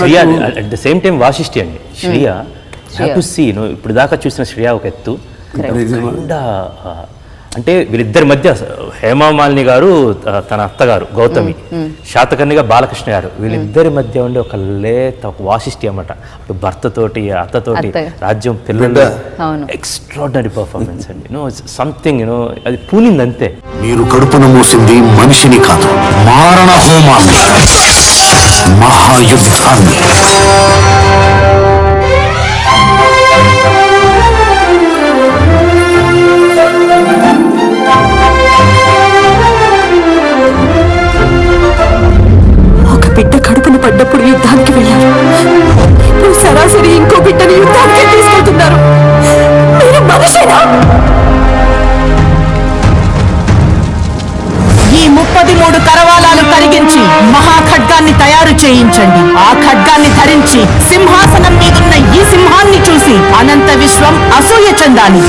Shriya at the same time వాసిష్టి అండి. Shriya have to see ఇప్పుడు దాకా చూసిన శ్రియ ఒక ఎత్తు. అంటే వీళ్ళిద్దరి మధ్య హేమామాలిని గారు తన అత్తగారు గౌతమి శాతకర్ణిగా బాలకృష్ణ గారు వీళ్ళిద్దరి మధ్య ఉండే ఒక లేత ఒక వాసిష్టి అన్నమాట. అటు భర్తతోటి అత్తతోటి. రాజ్యం పిల్లలు. అవును. ఎక్స్ట్రాడనరీ పర్ఫార్మెన్స్ అండి. నో సంథింగ్ యూనో అది పూనింది అంతే మీరు కడుపున మూసింది మనిషిని కాదు మారణ హోమాన్ని. మహాయుద్ధాన్ని. ఒక బిడ్డ కడుపున పడ్డప్పుడు యుద్ధానికి వెళ్ళారు ఇప్పుడు సరాసరి ఇంకో బిడ్డని యుద్ధానికి తీసుకెళ్తున్నారు. మీరు మనిషినా ఈ ముప్పది మూడు ఖడ్గాన్ని తయారు ఆ ఖడ్గాన్ని ధరించి సింహాసనం మీదున్న ఈ సింహాన్ని చూసి అనంత విశ్వం అసూయ చెందాలి.